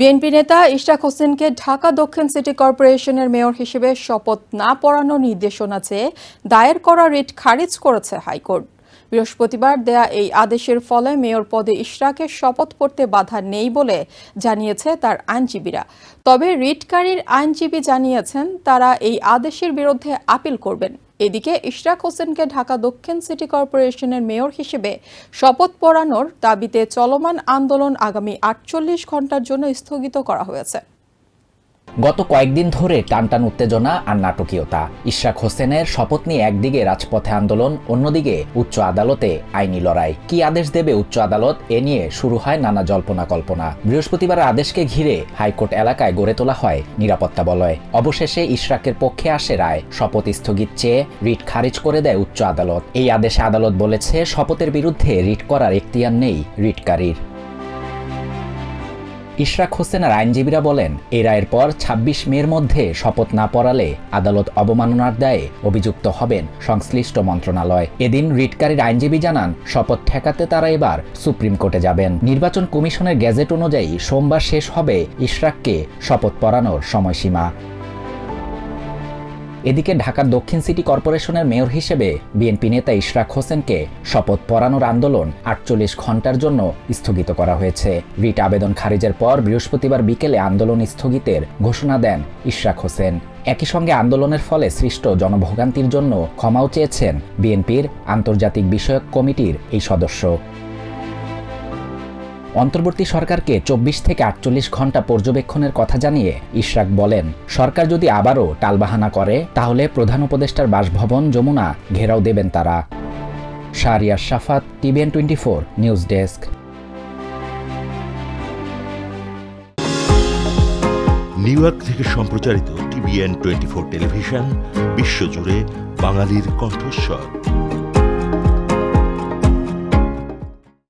BNP নেতা ইশরাক হোসেনকে ঢাকা দক্ষিণ সিটি কর্পোরেশনের মেয়র হিসেবে শপথ না পড়ানোর নির্দেশনা চেয়ে দায়ের করা রিট খারিজ করেছে হাইকোর্ট। বৃহস্পতিবার দেয়া এই আদেশের ফলে মেয়র পদে ইশরাকের শপথ পড়তে বাধা নেই বলে জানিয়েছে তার আইনজীবীরা। তবে রিটকারীর আইনজীবী জানিয়েছেন, তারা এই আদেশের বিরুদ্ধে আপিল করবেন। এদিকে ইশরাক হোসেনকে ঢাকা দক্ষিণ সিটি কর্পোরেশনের মেয়র হিসেবে শপথ পড়ানোর দাবিতে চলমান আন্দোলন আগামী আটচল্লিশ ঘণ্টার জন্য স্থগিত করা হয়েছে। গত কয়েকদিন ধরে টানটান উত্তেজনা আর নাটকীয়তা। ইশরাক হোসেনের শপথ নিয়ে একদিকে রাজপথে আন্দোলন, অন্যদিকে উচ্চ আদালতে আইনি লড়াই। কি আদেশ দেবে উচ্চ আদালত? এ নিয়ে শুরু হয় নানা জল্পনা কল্পনা। বৃহস্পতিবার আদেশকে ঘিরে হাইকোর্ট এলাকায় গড়ে তোলা হয় নিরাপত্তা বলয়। অবশেষে ইশরাকের পক্ষে আসে রায়। শপথ স্থগিত চেয়ে রিট খারিজ করে দেয় উচ্চ আদালত। এই আদেশে আদালত বলেছে, শপথের বিরুদ্ধে রিট করার এখতিয়ার নেই রিটকারীর ইশরাক হোসেনের আইনজীবীরা বলেন, এ রায়ের পর ২৬ মের মধ্যে শপথ না পড়ালে আদালত অবমাননার দায়ে অভিযুক্ত হবেন সংশ্লিষ্ট মন্ত্রণালয়। এদিন রিটকারীর আইনজীবী জানান, শপথ ঠেকাতে তারা এবার সুপ্রিম কোর্টে যাবেন। নির্বাচন কমিশনের গ্যাজেট অনুযায়ী সোমবার শেষ হবে ইশরাককে শপথ পড়ানোর সময়সীমা। এদিকে ঢাকার দক্ষিণ সিটি কর্পোরেশনের মেয়র হিসেবে বিএনপি নেতা ইশরাক হোসেনকে শপথ পড়ানোর আন্দোলন আটচল্লিশ ঘণ্টার জন্য স্থগিত করা হয়েছে। রিট আবেদন খারিজের পর বৃহস্পতিবার বিকেলে আন্দোলন স্থগিতের ঘোষণা দেন ইশরাক হোসেন। একই সঙ্গে আন্দোলনের ফলে সৃষ্ট জনভোগান্তির জন্য ক্ষমাও চেয়েছেন বিএনপির আন্তর্জাতিক বিষয়ক কমিটির এই সদস্য। অন্তর্বর্তী সরকারকে চব্বিশ থেকে আটচল্লিশ ঘণ্টা পর্যবেক্ষণের কথা জানিয়ে ইশরাক বলেন, সরকার যদি আবারও টালবাহানা করে, তাহলে প্রধান উপদেষ্টার বাসভবন যমুনা ঘেরাও দেবেন তারা। Shahriar Shafat, TVN twenty four, news desk. New York থেকে সম্প্রচারিত টিভিএন টোয়েন্টি ফোর টেলিভিশন, বিশ্বজুড়ে বাঙালির কণ্ঠস্বর।